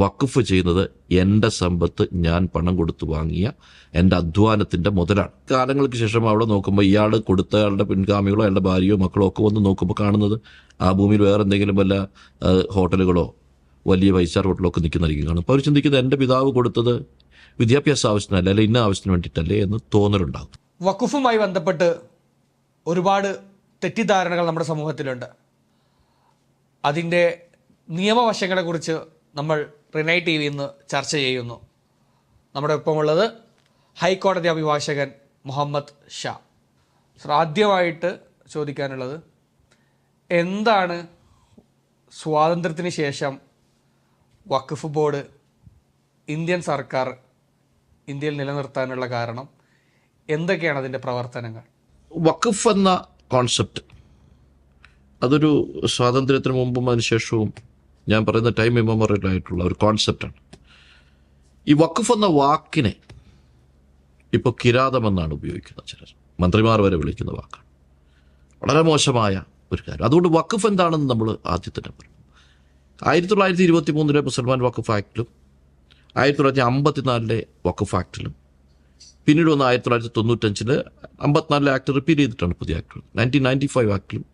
വഖഫ് ചെയ്യുന്നത് എന്റെ സമ്പത്ത് ഞാൻ പണം കൊടുത്തു വാങ്ങിയ എന്റെ അധ്വാനത്തിന്റെ മുതലാണ്. കാലങ്ങൾക്ക് ശേഷം അവിടെ നോക്കുമ്പോൾ ഇയാൾ കൊടുത്ത അയാളുടെ പിൻഗാമികളോ അയാളുടെ ഭാര്യയോ മക്കളോ ഒക്കെ വന്ന് നോക്കുമ്പോൾ കാണുന്നത് ആ ഭൂമിയിൽ വേറെ എന്തെങ്കിലും വല്ല ഹോട്ടലുകളോ വലിയ പൈസ ഹോട്ടലോ ഒക്കെ നിൽക്കുന്നതായിരിക്കും കാണും അപ്പോൾ അവർ ചിന്തിക്കുന്നത് എന്റെ പിതാവ് കൊടുത്തത് വിദ്യാഭ്യാസ ആവശ്യത്തിനല്ല അല്ലെ ഇന്ന ആവശ്യത്തിന് വേണ്ടിയിട്ടല്ലേ എന്ന് തോന്നലുണ്ടാകും. വക്കുഫുമായി ബന്ധപ്പെട്ട് ഒരുപാട് തെറ്റിദ്ധാരണകൾ നമ്മുടെ സമൂഹത്തിലുണ്ട്. അതിന്റെ നിയമവശങ്ങളെക്കുറിച്ച് നമ്മൾ റിനൈ ടി വി ഇന്ന് ചർച്ച ചെയ്യുന്നു. നമ്മുടെ ഒപ്പമുള്ളത് ഹൈക്കോടതി അഭിഭാഷകൻ മുഹമ്മദ് ഷാ. ആദ്യമായിട്ട് ചോദിക്കാനുള്ളത് എന്താണ് സ്വാതന്ത്ര്യത്തിന് ശേഷം വഖഫ് ബോർഡ് ഇന്ത്യൻ സർക്കാർ ഇന്ത്യയിൽ നിലനിർത്താനുള്ള കാരണം? എന്തൊക്കെയാണ് അതിന്റെ പ്രവർത്തനങ്ങൾ? വഖഫ് എന്ന കോൺസെപ്റ്റ് അതൊരു സ്വാതന്ത്ര്യത്തിന് മുമ്പും അതിനുശേഷവും ഞാൻ പറയുന്ന ടൈം മെമ്മോറിയൽ ആയിട്ടുള്ള ഒരു കോൺസെപ്റ്റാണ് ഈ വഖഫ് എന്ന വാക്കിനെ ഇപ്പോൾ കിരാതമെന്നാണ് ഉപയോഗിക്കുന്നത് ചിലർ. മന്ത്രിമാർ വരെ വിളിക്കുന്ന വാക്കാണ്. വളരെ മോശമായ ഒരു കാര്യം. അതുകൊണ്ട് വഖഫ് എന്താണെന്ന് നമ്മൾ ആദ്യം തന്നെ പറഞ്ഞു ആയിരത്തി തൊള്ളായിരത്തി ഇരുപത്തി മൂന്നിലെ മുസൽമാൻ വഖഫ് ആക്ടിലും ആയിരത്തി തൊള്ളായിരത്തി അമ്പത്തിനാലിലെ വഖഫ് ആക്ടിലും പിന്നീട് വന്ന ആയിരത്തി തൊള്ളായിരത്തി തൊണ്ണൂറ്റഞ്ചിൽ അമ്പത്തിനാലിലെ ആക്ട് റിപ്പീറ്റ് ചെയ്തിട്ടാണ് പുതിയ ആക്ട് നയന്റീൻ നയന്റി ഫൈവ് ആക്ടിലും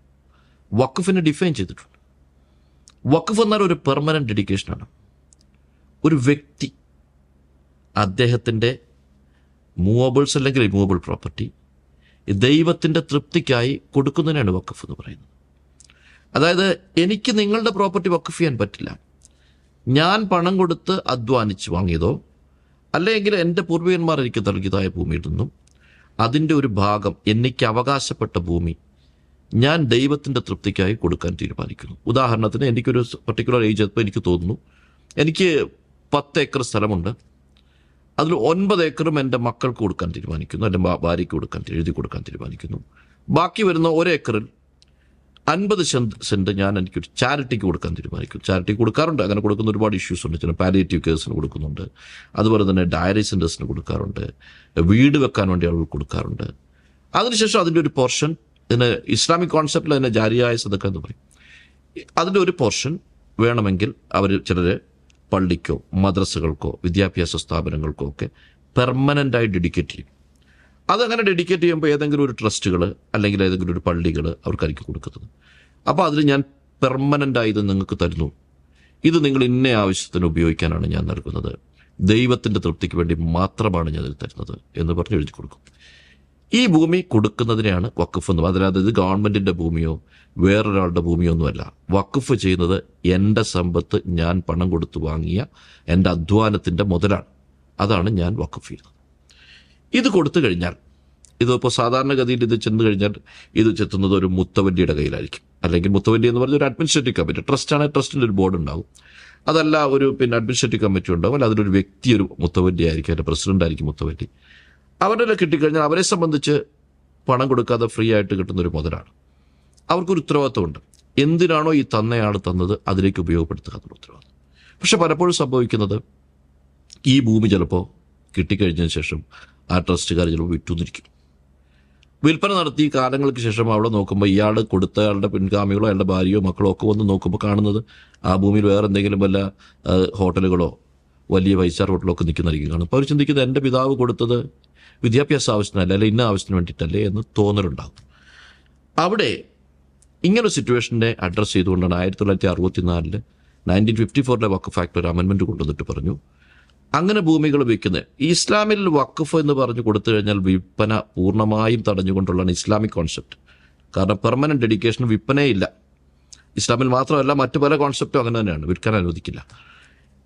വഖഫിനെ ഡിഫൈൻ ചെയ്തിട്ടുണ്ട്. വഖഫ് എന്നാൽ ഒരു പെർമനന്റ് ഡെഡിക്കേഷനാണ് ഒരു വ്യക്തി അദ്ദേഹത്തിന്റെ മൂവബിൾസ് അല്ലെങ്കിൽ ഇമൂവബിൾ പ്രോപ്പർട്ടി ദൈവത്തിന്റെ തൃപ്തിക്കായി കൊടുക്കുന്നതിനാണ് വഖഫ് എന്ന് പറയുന്നത്. അതായത് എനിക്ക് നിങ്ങളുടെ പ്രോപ്പർട്ടി വഖഫ് ചെയ്യാൻ പറ്റില്ല. ഞാൻ പണം കൊടുത്ത് അധ്വാനിച്ച് വാങ്ങിയതോ അല്ലെങ്കിൽ എന്റെ പൂർവികന്മാർ എനിക്ക് നൽകിയതായ ഭൂമിയിൽ നിന്നും അതിന്റെ ഒരു ഭാഗം എനിക്ക് അവകാശപ്പെട്ട ഭൂമി ഞാൻ ദൈവത്തിന്റെ തൃപ്തിക്കായി കൊടുക്കാൻ തീരുമാനിക്കുന്നു. ഉദാഹരണത്തിന് എനിക്കൊരു പർട്ടിക്കുലർ ഏജ് എപ്പോൾ എനിക്ക് തോന്നുന്നു എനിക്ക് പത്ത് ഏക്കർ സ്ഥലമുണ്ട്. അതിൽ ഒൻപത് ഏക്കറും എന്റെ മക്കൾക്ക് കൊടുക്കാൻ തീരുമാനിക്കുന്നു എന്റെ ഭാര്യയ്ക്ക് കൊടുക്കാൻ എഴുതി കൊടുക്കാൻ തീരുമാനിക്കുന്നു. ബാക്കി വരുന്ന ഒരു ഏക്കറിൽ അൻപത് സെന്റ് സെന്റ് ഞാൻ എനിക്കൊരു ചാരിറ്റിക്ക് കൊടുക്കാൻ തീരുമാനിക്കും. ചാരിറ്റി കൊടുക്കാറുണ്ട്. അങ്ങനെ കൊടുക്കുന്ന ഒരുപാട് ഇഷ്യൂസ് ഉണ്ട്. ചില പാലിയേറ്റീവ് കേസിന് കൊടുക്കുന്നുണ്ട്. അതുപോലെ തന്നെ ഡയറി സെന്റേഴ്സിന് കൊടുക്കാറുണ്ട്. വീട് വെക്കാൻ വേണ്ടി ആളുകൾ കൊടുക്കാറുണ്ട്. അതിനുശേഷം അതിന്റെ ഒരു പോർഷൻ ഇതിന് ഇസ്ലാമിക് കോൺസെപ്റ്റിൽ അതിനെ ജാരിയായ സദക്ക എന്ന് പറയും. അതിന്റെ ഒരു പോർഷൻ വേണമെങ്കിൽ അവർ ചിലർ പള്ളിക്കോ മദ്രസകൾക്കോ വിദ്യാഭ്യാസ സ്ഥാപനങ്ങൾക്കോ ഒക്കെ പെർമനന്റായി ഡെഡിക്കേറ്റ് ചെയ്യും. അതങ്ങനെ ഡെഡിക്കേറ്റ് ചെയ്യുമ്പോൾ ഏതെങ്കിലും ഒരു ട്രസ്റ്റുകൾ അല്ലെങ്കിൽ ഏതെങ്കിലും ഒരു പള്ളികൾ അവർക്കായിരിക്കും കൊടുക്കുന്നത്. അപ്പോൾ അതിൽ ഞാൻ പെർമനന്റായി ഇത് നിങ്ങൾക്ക് തരുന്നു. ഇത് നിങ്ങൾ ഇന്ന ആവശ്യത്തിന് ഉപയോഗിക്കാനാണ് ഞാൻ നൽകുന്നത്. ദൈവത്തിന്റെ തൃപ്തിക്ക് വേണ്ടി മാത്രമാണ് ഞാൻ ഇത് തരുന്നത് എന്ന് പറഞ്ഞ് എഴുതി കൊടുക്കും. ഈ ഭൂമി കൊടുക്കുന്നതിനെയാണ് വഖഫ് എന്ന് അതായത് ഇത് ഗവൺമെന്റിന്റെ ഭൂമിയോ വേറൊരാളുടെ ഭൂമിയോ ഒന്നുമല്ല. വഖഫ് ചെയ്യുന്നത് എന്റെ സമ്പത്ത് ഞാൻ പണം കൊടുത്ത് വാങ്ങിയ എന്റെ അധ്വാനത്തിന്റെ മുതലാണ്. അതാണ് ഞാൻ വഖഫ് ചെയ്യുന്നത്. ഇത് കൊടുത്തു കഴിഞ്ഞാൽ ഇതിപ്പോൾ സാധാരണഗതിയിൽ ഇത് ചെന്ന് കഴിഞ്ഞാൽ ഇത് ചെത്തുന്നത് ഒരു മുത്തവല്ലിയുടെ കയ്യിലായിരിക്കും. അല്ലെങ്കിൽ മുത്തവല്ലി എന്ന് പറഞ്ഞ ഒരു അഡ്മിനിസ്ട്രേറ്റീവ് കമ്മിറ്റി ട്രസ്റ്റാണ് ട്രസ്റ്റിന്റെ ഒരു ബോർഡ് ഉണ്ടാകും അതല്ല ഒരു പിന്നെ അഡ്മിനിസ്ട്രേറ്റീവ് കമ്മിറ്റി ഉണ്ടാവും. അല്ല അതിലൊരു വ്യക്തി ഒരു മുത്തവല്ലി ആയിരിക്കും അതിന്റെ പ്രസിഡന്റ് ആയിരിക്കും മുത്തവല്ലി. അവരുടെ കിട്ടിക്കഴിഞ്ഞാൽ അവരെ സംബന്ധിച്ച് പണം കൊടുക്കാതെ ഫ്രീ ആയിട്ട് കിട്ടുന്നൊരു മുതലാണ്. അവർക്കൊരു ഉത്തരവാദിത്വമുണ്ട്. എന്തിനാണോ ഈ തന്നയാൾ തന്നത് അതിലേക്ക് ഉപയോഗപ്പെടുത്തുക എന്നുള്ള ഉത്തരവാദിത്വം. പക്ഷെ പലപ്പോഴും സംഭവിക്കുന്നത് ഈ ഭൂമി ചിലപ്പോൾ കിട്ടിക്കഴിഞ്ഞതിന് ശേഷം ആ ട്രസ്റ്റുകാർ ചിലപ്പോൾ വിറ്റുന്നിരിക്കും. വിൽപ്പന നടത്തി കാലങ്ങൾക്ക് ശേഷം അവിടെ നോക്കുമ്പോൾ ഇയാൾ കൊടുത്ത അയാളുടെ പിൻഗാമികളോ അയാളുടെ ഭാര്യയോ മക്കളോ ഒക്കെ വന്ന് നോക്കുമ്പോൾ കാണുന്നത് ആ ഭൂമിയിൽ വേറെ എന്തെങ്കിലും വല്ല ഹോട്ടലുകളോ വലിയ ഫൈവ് സ്റ്റാർ ഹോട്ടലോ ഒക്കെ നിൽക്കുന്നതായിരിക്കും കാണും അപ്പോൾ അവർ ചിന്തിക്കുന്നത് എന്റെ പിതാവ് കൊടുത്തത് വിദ്യാഭ്യാസ ആവശ്യത്തിനല്ല അല്ലെ ഇന്ന ആവശ്യത്തിന് വേണ്ടിയിട്ടല്ലേ എന്ന് തോന്നലുണ്ടാകും. അവിടെ ഇങ്ങനൊരു സിറ്റുവേഷനെ അഡ്രസ്സ് ചെയ്തുകൊണ്ടാണ് ആയിരത്തി തൊള്ളായിരത്തി അറുപത്തിനാലിൽ നയന്റീൻ ഫിഫ്റ്റി ഫോറിലെ വഖഫ് ആക്ട് ഒരു അമെൻമെന്റ് കൊണ്ടുവന്നിട്ട് പറഞ്ഞു. അങ്ങനെ ഭൂമികൾ വിൽക്കുന്നത് ഇസ്ലാമിൽ വക്കഫ് എന്ന് പറഞ്ഞു കൊടുത്തു കഴിഞ്ഞാൽ വിൽപ്പന പൂർണമായും തടഞ്ഞുകൊണ്ടുള്ളതാണ് ഇസ്ലാമിക് കോൺസെപ്റ്റ് കാരണം പെർമനന്റ് ഡെഡിക്കേഷൻ വിൽപ്പനയില്ല ഇസ്ലാമിൽ മാത്രമല്ല മറ്റു പല കോൺസെപ്റ്റും അങ്ങനെ തന്നെയാണ് വിൽക്കാൻ അനുവദിക്കില്ല.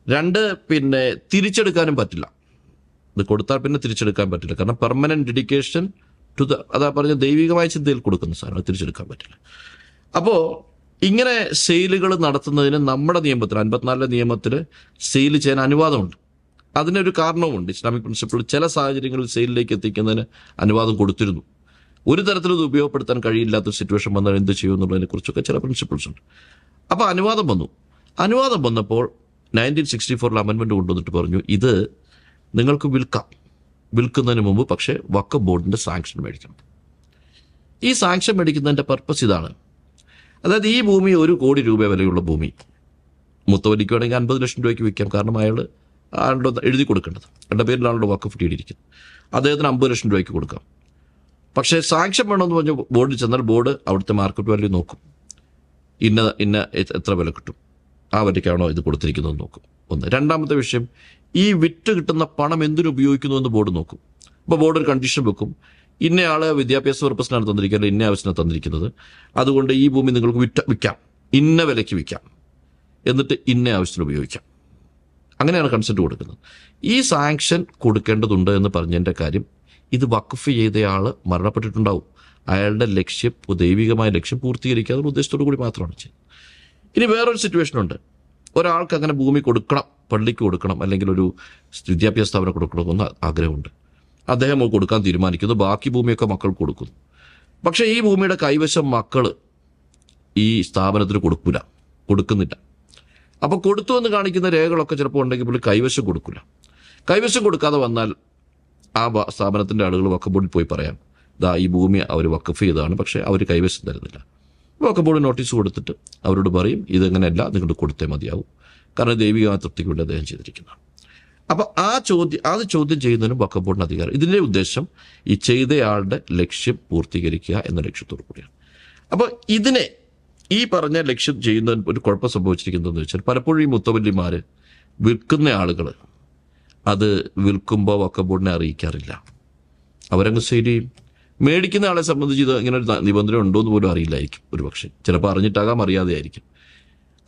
രണ്ട് പിന്നെ തിരിച്ചെടുക്കാനും പറ്റില്ല. ഇത് കൊടുത്താൽ പിന്നെ തിരിച്ചെടുക്കാൻ പറ്റില്ല. കാരണം പെർമനന്റ് ഡെഡിക്കേഷൻ ടു ദ അതാ പറഞ്ഞ ദൈവികമായ ചിന്തയിൽ കൊടുക്കുന്ന സാധനം തിരിച്ചെടുക്കാൻ പറ്റില്ല. അപ്പോൾ ഇങ്ങനെ സെയിലുകൾ നടത്തുന്നതിന് നമ്മുടെ നിയമത്തിൽ അൻപത്തിനാലിലെ നിയമത്തിൽ സെയിൽ ചെയ്യാൻ അനുവാദമുണ്ട്. അതിനൊരു കാരണവുമുണ്ട്. ഇസ്ലാമിക് പ്രിൻസിപ്പിൾ ചില സാഹചര്യങ്ങളിൽ സെയിലിലേക്ക് എത്തിക്കുന്നതിന് അനുവാദം കൊടുത്തിരുന്നു. ഒരു തരത്തിലും ഇത് ഉപയോഗപ്പെടുത്താൻ കഴിയില്ലാത്തൊരു സിറ്റുവേഷൻ വന്നാൽ എന്ത് ചെയ്യും എന്നുള്ളതിനെ കുറിച്ചൊക്കെ ചില പ്രിൻസിപ്പിൾസ് ഉണ്ട്. അപ്പോൾ അനുവാദം വന്നു. അനുവാദം വന്നപ്പോൾ നയന്റീൻ സിക്സ്റ്റി ഫോറിൽ അമെൻമെന്റ് കൊണ്ടുവന്നിട്ട് പറഞ്ഞു ഇത് നിങ്ങൾക്ക് വിൽക്കാം. വിൽക്കുന്നതിന് മുമ്പ് പക്ഷേ വക്ക ബോർഡിന്റെ സാങ്ഷൻ മേടിക്കണം. ഈ സാങ്ഷൻ മേടിക്കുന്നതിന്റെ പർപ്പസ് ഇതാണ്. അതായത് ഈ ഭൂമി ഒരു കോടി രൂപ വിലയുള്ള ഭൂമി. മുത്തവലിക്ക് വേണമെങ്കിൽ അൻപത് ലക്ഷം രൂപയ്ക്ക് വിൽക്കാം. കാരണം അയാൾ ആളുടെ എഴുതി കൊടുക്കേണ്ടത്. അയാളുടെ പേരിലാണല്ലോ വക്കഫ് ഡീഡ് ഇരിക്കുന്നത് അദ്ദേഹത്തിന് അമ്പത് ലക്ഷം രൂപയ്ക്ക് കൊടുക്കാം. പക്ഷേ സാങ്ഷൻ വേണമെന്ന് പറഞ്ഞ് ബോർഡിൽ ചെന്നാൽ ബോർഡ് അവിടുത്തെ മാർക്കറ്റ് വാല്യൂ നോക്കും. ഇന്ന ഇന്ന എത്ര വില കിട്ടും. ആ വിലയ്ക്കാണോ ഇത് കൊടുത്തിരിക്കുന്നത് നോക്കും. ഒന്ന്. രണ്ടാമത്തെ വിഷയം ഈ വിറ്റ് കിട്ടുന്ന പണം എന്തിനു ഉപയോഗിക്കുന്നു എന്ന് ബോർഡ് നോക്കും. അപ്പോൾ ബോർഡ് ഒരു കണ്ടീഷൻ വെക്കും. ഇന്നയാൾ വിദ്യാഭ്യാസ പർപ്പസിനാണ് തന്നിരിക്കുന്നത് ഇന്ന ആവശ്യത്തിനാണ് തന്നിരിക്കുന്നത്. അതുകൊണ്ട് ഈ ഭൂമി നിങ്ങൾക്ക് വിറ്റ വിൽക്കാം. ഇന്ന വിലയ്ക്ക് വിൽക്കാം. എന്നിട്ട് ഇന്ന ആവശ്യത്തിന് ഉപയോഗിക്കാം. അങ്ങനെയാണ് കൺസെന്റ് കൊടുക്കുന്നത്. ഈ സാങ്ഷൻ കൊടുക്കേണ്ടതുണ്ട് എന്ന് പറഞ്ഞതിന്റെ കാര്യം ഇത് വഖഫ് ചെയ്തയാൾ മരണപ്പെട്ടിട്ടുണ്ടാവും. അയാളുടെ ലക്ഷ്യം ദൈവികമായ ലക്ഷ്യം പൂർത്തീകരിക്കുക അതൊരു ഉദ്ദേശത്തോടു കൂടി മാത്രമാണ് ചെയ്യുന്നത്. ഇനി വേറൊരു സിറ്റുവേഷൻ ഉണ്ട്. ഒരാൾക്ക് അങ്ങനെ ഭൂമി കൊടുക്കണം. പള്ളിക്ക് കൊടുക്കണം അല്ലെങ്കിൽ ഒരു വിദ്യാഭ്യാസ സ്ഥാപനം കൊടുക്കണമെന്ന് ആഗ്രഹമുണ്ട്. അദ്ദേഹം കൊടുക്കാൻ തീരുമാനിക്കുന്നു. ബാക്കി ഭൂമിയൊക്കെ മക്കൾ കൊടുക്കുന്നു. പക്ഷേ ഈ ഭൂമിയുടെ കൈവശം മക്കൾ ഈ സ്ഥാപനത്തിന് കൊടുക്കില്ല കൊടുക്കുന്നില്ല. അപ്പോൾ കൊടുത്തു എന്ന് കാണിക്കുന്ന രേഖകളൊക്കെ ചിലപ്പോൾ ഉണ്ടെങ്കിൽ പോലും കൈവശം കൊടുക്കില്ല കൈവശം കൊടുക്കാതെ വന്നാൽ ആ സ്ഥാപനത്തിന്റെ ആളുകൾ വക്കബോർഡിൽ പോയി പറയാം ദാ ഈ ഭൂമി അവർ വക്കഫ് ചെയ്തതാണ് പക്ഷേ അവർ കൈവശം തരുന്നില്ല. വക്കബോർഡ് നോട്ടീസ് കൊടുത്തിട്ട് അവരോട് പറയും ഇതെങ്ങനെയല്ല നിങ്ങൾ കൊടുത്തേ മതിയാവും. കാരണം ദൈവികമായ തൃപ്തിക്ക് വേണ്ടി അദ്ദേഹം ചെയ്തിരിക്കുന്നതാണ്. അപ്പോൾ ആ ചോദ്യം അത് ചോദ്യം ചെയ്യുന്നതിന് വക്കഫ് ബോർഡിന് അധികാരം. ഇതിന്റെ ഉദ്ദേശം ഈ ചെയ്തയാളുടെ ലക്ഷ്യം പൂർത്തീകരിക്കുക എന്ന ലക്ഷ്യത്തോടു കൂടിയാണ്. അപ്പോൾ ഇതിനെ ഈ പറഞ്ഞ ലക്ഷ്യം ചെയ്യുന്ന ഒരു കുഴപ്പം സംഭവിച്ചിരിക്കുന്നതെന്ന് വെച്ചാൽ പലപ്പോഴും ഈ മുത്തവല്ലിമാർ വിൽക്കുന്ന ആളുകൾ അത് വിൽക്കുമ്പോൾ വക്കബോർഡിനെ അറിയിക്കാറില്ല. അവരങ്ങ് ശരി മേടിക്കുന്ന ആളെ സംബന്ധിച്ച് ഇത് ഇങ്ങനെ ഒരു നിബന്ധന ഉണ്ടോ എന്ന് പോലും അറിയില്ലായിരിക്കും ഒരു പക്ഷേ ചിലപ്പോൾ അറിഞ്ഞിട്ടാകാം അറിയാതെ ആയിരിക്കും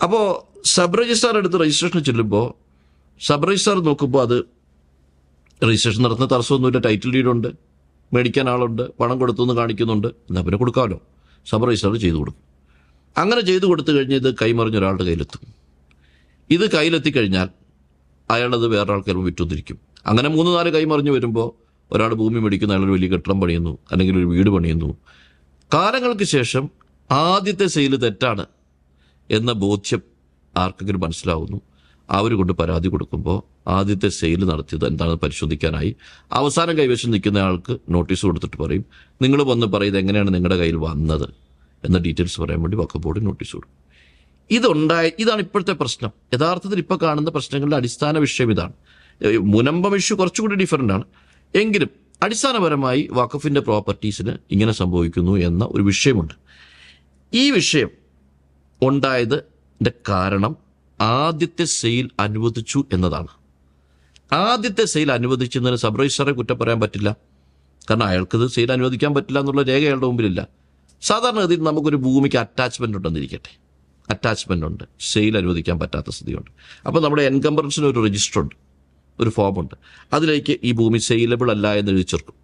അപ്പോൾ സബ് രജിസ്ട്രാർ എടുത്ത് രജിസ്ട്രേഷൻ ചെല്ലുമ്പോൾ സബ് രജിസ്ട്രാർ നോക്കുമ്പോൾ അത് രജിസ്ട്രേഷൻ നടത്തുന്ന തടസ്സമൊന്നുമില്ല. ടൈറ്റിൽ ഡീഡുണ്ട് മേടിക്കാൻ ആളുണ്ട്. പണം കൊടുത്തു എന്ന് കാണിക്കുന്നുണ്ട്. എന്നാൽ പിന്നെ കൊടുക്കാമല്ലോ സബ് രജിസ്ട്രാർ ചെയ്തു കൊടുക്കും. അങ്ങനെ ചെയ്തു കൊടുത്തു കഴിഞ്ഞ് ഇത് കൈമറിഞ്ഞ ഒരാളുടെ കയ്യിലെത്തും. ഇത് കയ്യിലെത്തി കഴിഞ്ഞാൽ അയാളത് വേറെ ആൾക്കാർ വിറ്റുതിരിക്കും അങ്ങനെ മൂന്ന് നാല് കൈമറിഞ്ഞ് വരുമ്പോൾ ഒരാൾ ഭൂമി മേടിക്കുന്ന. അയാൾ ഒരു വലിയ കെട്ടിടം പണിയുന്നു. അല്ലെങ്കിൽ ഒരു വീട് പണിയുന്നു. കാലങ്ങൾക്ക് ശേഷം ആദ്യത്തെ സെയിൽ തെറ്റാണ് എന്ന ബോധ്യം ആർക്കെങ്കിലും മനസ്സിലാവുന്നു. അവർ കൊണ്ട് പരാതി കൊടുക്കുമ്പോൾ ആദ്യത്തെ സെയിൽ നടത്തിയത് എന്താണെന്ന് പരിശോധിക്കാനായി അവസാനം കൈവശം നിൽക്കുന്ന ആൾക്ക് നോട്ടീസ് കൊടുത്തിട്ട് പറയും നിങ്ങൾ വന്ന് പറയുന്നത് എങ്ങനെയാണ് നിങ്ങളുടെ കയ്യിൽ വന്നത്? എന്ന ഡീറ്റെയിൽസ് പറയാൻ വേണ്ടി വക്കഫ് ബോർഡ് നോട്ടീസ് കൊടുക്കും. ഇതുണ്ടായ ഇതാണ് ഇപ്പോഴത്തെ പ്രശ്നം. യഥാർത്ഥത്തിൽ ഇപ്പോൾ കാണുന്ന പ്രശ്നങ്ങളുടെ അടിസ്ഥാന വിഷയം ഇതാണ്. മുനമ്പം ഇഷ്യൂ കുറച്ചുകൂടി ഡിഫറന്റ് ആണ്. എങ്കിലും അടിസ്ഥാനപരമായി വഖഫിന്റെ പ്രോപ്പർട്ടീസിന് ഇങ്ങനെ സംഭവിക്കുന്നു എന്ന ഒരു വിഷയമുണ്ട്. ഈ വിഷയം ഉണ്ടായതിന്റെ കാരണം ആദ്യത്തെ സെയിൽ അനുവദിച്ചു എന്നതാണ്. ആദ്യത്തെ സെയിൽ അനുവദിച്ചതിന് സബ്രജിസ്റ്ററെ കുറ്റം പറയാൻ പറ്റില്ല. കാരണം അയാൾക്കത് സെയിൽ അനുവദിക്കാൻ പറ്റില്ല എന്നുള്ള രേഖ അയാളുടെ മുമ്പിലില്ല. സാധാരണഗതിയിൽ നമുക്കൊരു ഭൂമിക്ക് അറ്റാച്ച്മെന്റ് ഉണ്ടെന്നിരിക്കട്ടെ. അറ്റാച്ച്മെന്റ് ഉണ്ട്. സെയിൽ അനുവദിക്കാൻ പറ്റാത്ത സ്ഥിതിയുണ്ട്. അപ്പോൾ നമ്മുടെ എൻകംബറൻസിന് ഒരു രജിസ്റ്റർ ഉണ്ട്. ഒരു ഫോമുണ്ട് അതിലേക്ക് ഈ ഭൂമി സെയിലബിൾ അല്ല എന്ന് എഴുതി ചേർക്കും.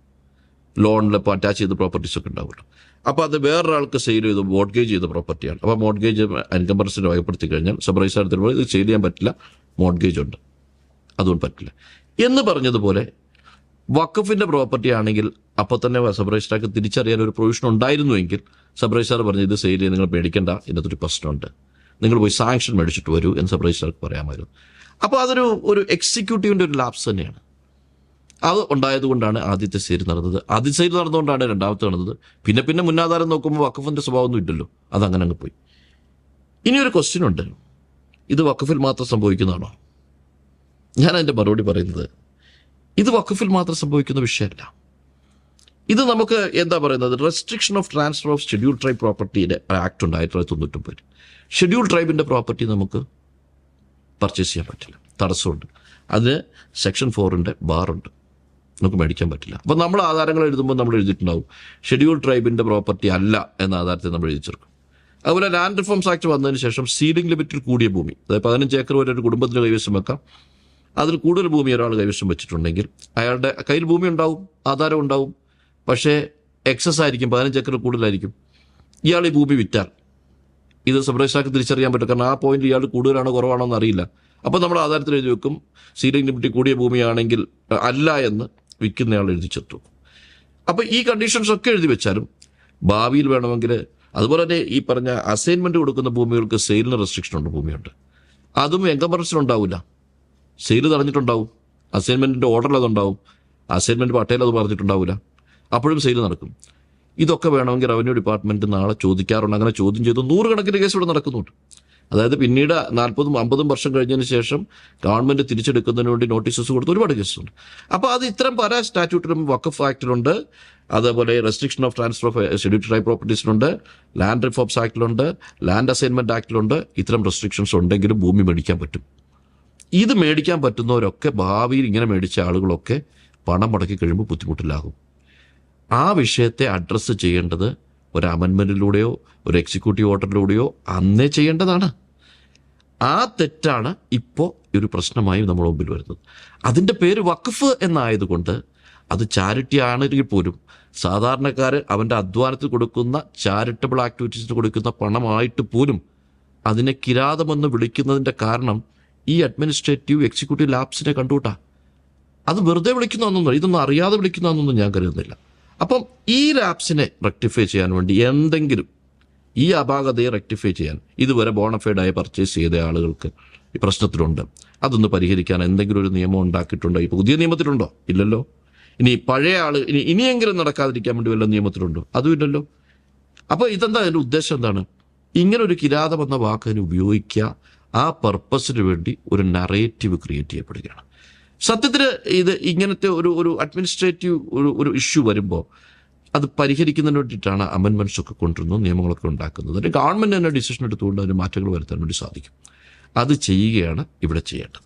ലോണിൽ ഇപ്പോൾ അറ്റാച്ച് ചെയ്ത പ്രോപ്പർട്ടീസ് ഒക്കെ ഉണ്ടാവുമല്ലോ. അപ്പോൾ അത് വേറൊരാൾക്ക് സെയിൽ ചെയ്ത് മോഡ്ഗേജ് ചെയ്ത പ്രോപ്പർട്ടിയാണ് അപ്പോൾ മോഡ്ഗേജ് എൻകംബറൻസിന് വകപ്പെടുത്തി കഴിഞ്ഞാൽ സബ്രൈസ് എടുത്തിട്ട് ഇത് സെയിൽ ചെയ്യാൻ പറ്റില്ല. മോഡ്ഗേജ് ഉണ്ട്. അതുകൊണ്ട് പറ്റില്ല. എന്ന് പറഞ്ഞതുപോലെ വക്കഫിന്റെ പ്രോപ്പർട്ടി ആണെങ്കിൽ അപ്പോൾ തന്നെ സബ് രജിസ്ട്രാർക്ക് തിരിച്ചറിയാൻ ഒരു പ്രൊവിഷൻ ഉണ്ടായിരുന്നുവെങ്കിൽ സബ് രജിസ്ട്രാർ പറഞ്ഞു ഇത് സെയിൽ ചെയ്ത് നിങ്ങൾ മേടിക്കേണ്ട ഇതിനകത്തൊരു പ്രശ്നമുണ്ട്. നിങ്ങൾ പോയി സാങ്ഷൻ മേടിച്ചിട്ട് വരൂ എന്ന് സബ് രജിസ്ട്രാർക്ക് പറയാമായിരുന്നു. അപ്പോൾ അതൊരു ഒരു എക്സിക്യൂട്ടീവിന്റെ ഒരു ലാപ്സ് തന്നെയാണ്. അത് ഉണ്ടായതുകൊണ്ടാണ് ആദ്യത്തെ സെയിൽ നടന്നത്. ആദ്യ സെയിൽ നടന്നുകൊണ്ടാണ് രണ്ടാമത്തെ നടന്നത്. പിന്നെ പിന്നെ മുന്നാധാരം നോക്കുമ്പോൾ വക്കഫിന്റെ സ്വഭാവമൊന്നും ഇല്ലല്ലോ. അതങ്ങനെ അങ്ങ് പോയി. ഇനി ഒരു ക്വസ്റ്റ്യൻ ഉണ്ട്. ഇത് വക്കഫിൽ മാത്രം സംഭവിക്കുന്നതാണോ? ഞാൻ അതിന്റെ മറുപടി പറയുന്നത് ഇത് വഖഫിൽ മാത്രം സംഭവിക്കുന്ന വിഷയമല്ല. ഇത് നമുക്ക് എന്താ പറയുന്നത്? Restriction of transfer of schedule tribe പ്രോപ്പർട്ടിയുടെ ആക്ട് ഉണ്ട് ആയിരത്തി തൊള്ളായിരത്തി തൊണ്ണൂറ്റൊമ്പതിൽ ഷെഡ്യൂൾ ട്രൈബിന്റെ പ്രോപ്പർട്ടി നമുക്ക് പർച്ചേസ് ചെയ്യാൻ പറ്റില്ല. തടസ്സമുണ്ട്. അതിന് സെക്ഷൻ ഫോറിന്റെ ബാറുണ്ട് നമുക്ക് മേടിക്കാൻ പറ്റില്ല. അപ്പം നമ്മൾ ആധാരങ്ങൾ എഴുതുമ്പോൾ നമ്മൾ എഴുതിയിട്ടുണ്ടാവും. ഷെഡ്യൂൾ ട്രൈബിന്റെ പ്രോപ്പർട്ടി അല്ല എന്ന ആധാരത്തെ നമ്മൾ എഴുതി ചേർക്കും അതുപോലെ ലാൻഡ് റിഫോംസ് ആക്ട് വന്നതിന് ശേഷം സീലിംഗ് ലിമിറ്റിൽ കൂടിയ ഭൂമി അതായത് പതിനഞ്ച് ഏക്കർ വരെ ഒരു കുടുംബത്തിന് കൈവശം വെക്കാം. അതിൽ കൂടുതൽ ഭൂമി ഒരാൾ കൈവശം വെച്ചിട്ടുണ്ടെങ്കിൽ അയാളുടെ കയ്യിൽ ഭൂമി ഉണ്ടാവും ആധാരം ഉണ്ടാവും. പക്ഷേ എക്സസ് ആയിരിക്കും പതിനഞ്ച് ഏക്കർ കൂടുതലായിരിക്കും. ഇയാൾ ഈ ഭൂമി വിറ്റാൽ. ഇത് സബ്രേഷാക്ക് തിരിച്ചറിയാൻ പറ്റും. കാരണം ആ പോയിന്റ് ഇയാൾ കൂടുതലാണോ കുറവാണോ എന്ന് അറിയില്ല. അപ്പോൾ നമ്മൾ ആധാരത്തിൽ എഴുതി വെക്കും. സീലിംഗ് ലിമിറ്റ് കൂടിയ ഭൂമിയാണെങ്കിൽ അല്ല എന്ന് വിൽക്കുന്നയാൾ എഴുതി ചേർത്തു അപ്പോൾ ഈ കണ്ടീഷൻസ് ഒക്കെ എഴുതി വെച്ചാലും ഭാവിയിൽ വേണമെങ്കിൽ അതുപോലെ തന്നെ ഈ പറഞ്ഞ അസൈൻമെന്റ് കൊടുക്കുന്ന ഭൂമികൾക്ക് സെയിലിന് റെസ്ട്രിക്ഷൻ ഉണ്ട് ഭൂമിയുണ്ട്. അതും എൻകംബറൻസിനുണ്ടാവില്ല സെയിൽ തടഞ്ഞിട്ടുണ്ടാവും. അസൈൻമെന്റിന്റെ ഓർഡറിൽ അതുണ്ടാവും. അസൈൻമെന്റ് പട്ടേൽ അത് പറഞ്ഞിട്ടുണ്ടാവില്ല. അപ്പോഴും സെയിൽ നടക്കും. ഇതൊക്കെ വേണമെങ്കിൽ റവന്യൂ ഡിപ്പാർട്ട്മെന്റ് നാളെ ചോദിക്കാറുണ്ട്. അങ്ങനെ ചോദ്യം ചെയ്തു നൂറുകണക്കിന് കേസ് ഇവിടെ നടക്കുന്നുണ്ട്. അതായത് പിന്നീട് നാൽപ്പതും അമ്പതും വർഷം കഴിഞ്ഞതിന് ശേഷം ഗവൺമെന്റ് തിരിച്ചെടുക്കുന്നതിന് വേണ്ടി നോട്ടീസസ് കൊടുത്ത ഒരുപാട് കേസുണ്ട് അപ്പോൾ അത് ഇത്തരം പല സ്റ്റാറ്റ്യൂട്ടിലും വക്കഫ് ആക്ടിലുണ്ട് അതേപോലെ restriction of transfer of schedule tribe പ്രോപ്പർട്ടീസിലുണ്ട് land reforms ആക്ടിലുണ്ട് ലാൻഡ് അസൈൻമെന്റ് ആക്ടിലുണ്ട് ഇത്തരം റെസ്ട്രിക്ഷൻസ് ഉണ്ടെങ്കിലും ഭൂമി മേടിക്കാൻ പറ്റും. ഇത് മേടിക്കാൻ പറ്റുന്നവരൊക്കെ ഭാവിയിൽ ഇങ്ങനെ മേടിച്ച ആളുകളൊക്കെ പണം മുടക്കി കഴിയുമ്പോൾ ബുദ്ധിമുട്ടിലാകും. ആ വിഷയത്തെ അഡ്രസ്സ് ചെയ്യേണ്ടത് ഒരു അമെൻമെന്റിലൂടെയോ ഒരു എക്സിക്യൂട്ടീവ് ഓർഡറിലൂടെയോ അന്നേ ചെയ്യേണ്ടതാണ്. ആ തെറ്റാണ് ഇപ്പോൾ ഒരു പ്രശ്നമായി നമ്മുടെ മുമ്പിൽ വരുന്നത്. അതിന്റെ പേര് വഖഫ് എന്നായതുകൊണ്ട് അത് ചാരിറ്റി ആണെങ്കിൽ പോലും സാധാരണക്കാർ അവന്റെ അധ്വാനത്തിൽ കൊടുക്കുന്ന ചാരിറ്റബിൾ ആക്ടിവിറ്റീസിന് കൊടുക്കുന്ന പണമായിട്ട് പോലും അതിനെ കിരാതമെന്ന് വിളിക്കുന്നതിന്റെ കാരണം ഈ അഡ്മിനിസ്ട്രേറ്റീവ് എക്സിക്യൂട്ടീവ് ലാബ്സിനെ കണ്ടുകൂട്ടാ. അത് വെറുതെ വിളിക്കുന്നതെന്നൊന്നും ഇതൊന്നും അറിയാതെ വിളിക്കുന്നതെന്നൊന്നും ഞാൻ കരുതുന്നില്ല. അപ്പം ഈ ലാപ്സിനെ റെക്ടിഫൈ ചെയ്യാൻ വേണ്ടി എന്തെങ്കിലും ഈ അപാകതയെ റെക്ടിഫൈ ചെയ്യാൻ ഇതുവരെ ബോണഫൈഡായി പർച്ചേസ് ചെയ്ത ആളുകൾക്ക് ഈ പ്രശ്നത്തിലുണ്ട്. അതൊന്ന് പരിഹരിക്കാൻ എന്തെങ്കിലും ഒരു നിയമം ഉണ്ടാക്കിയിട്ടുണ്ടോ? ഈ പുതിയ നിയമത്തിലുണ്ടോ? ഇല്ലല്ലോ. ഇനി പഴയ ആൾ ഇനി ഇനിയെങ്കിലും നടക്കാതിരിക്കാൻ വേണ്ടി വല്ല നിയമത്തിലുണ്ടോ? അതും ഇല്ലല്ലോ. അപ്പോൾ ഇതെന്താ അതിന്റെ ഉദ്ദേശം എന്താണ്? ഇങ്ങനെ ഒരു കിരാതം എന്ന വാക്കിന് ഉപയോഗിക്കുക. ആ പർപ്പസിന് വേണ്ടി ഒരു നറേറ്റീവ് ക്രിയേറ്റ് ചെയ്യപ്പെടുകയാണ്. സത്യത്തിൽ ഇത് ഇങ്ങനത്തെ ഒരു ഒരു അഡ്മിനിസ്ട്രേറ്റീവ് ഒരു ഒരു ഇഷ്യൂ വരുമ്പോൾ അത് പരിഹരിക്കുന്നതിന് വേണ്ടിയിട്ടാണ് അമെൻമെന്റ്സ് ഒക്കെ കൊണ്ടുവരുന്നത് നിയമങ്ങളൊക്കെ ഉണ്ടാക്കുന്നത്. ഗവൺമെന്റ് തന്നെ ഡിസിഷൻ എടുത്തുകൊണ്ട് അതിന് മാറ്റങ്ങൾ വരുത്താൻ വേണ്ടി സാധിക്കും. അത് ചെയ്യുകയാണ് ഇവിടെ ചെയ്യേണ്ടത്.